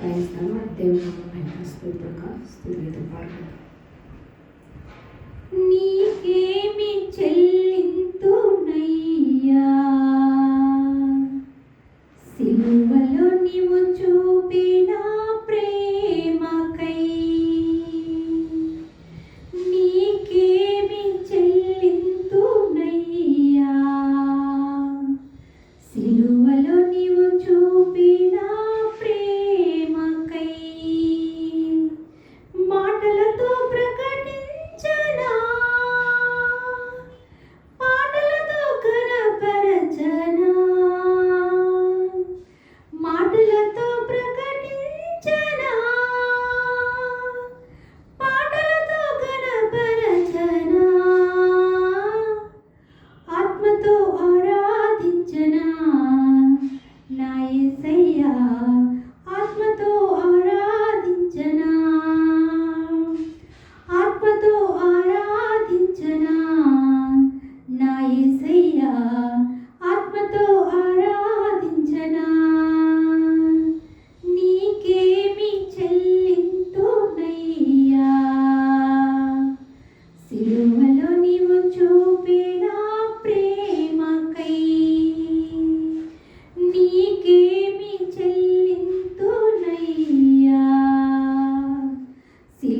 ప్రయత్నాలు దేవుడు ఆయన స్థుతిగా స్థుతితో పాడుకుంటాం నీకేమి చెల్లింతునయ్యా. సిలువలో నీవు చూపిన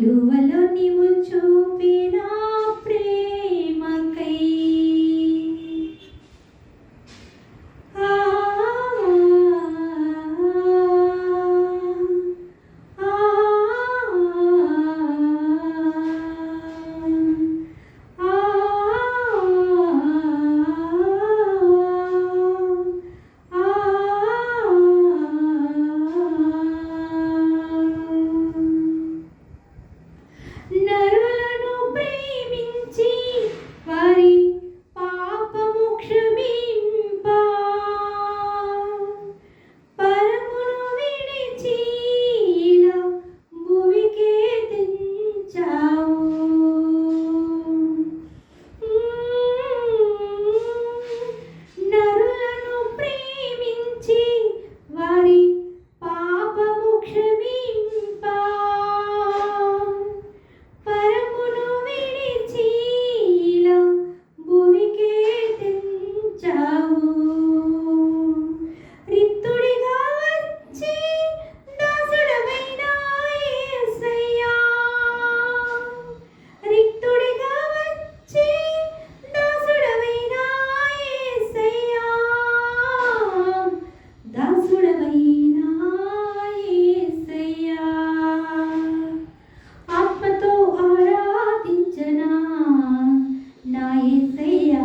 విలువలో నీవు చూపినా ఏసయ్యా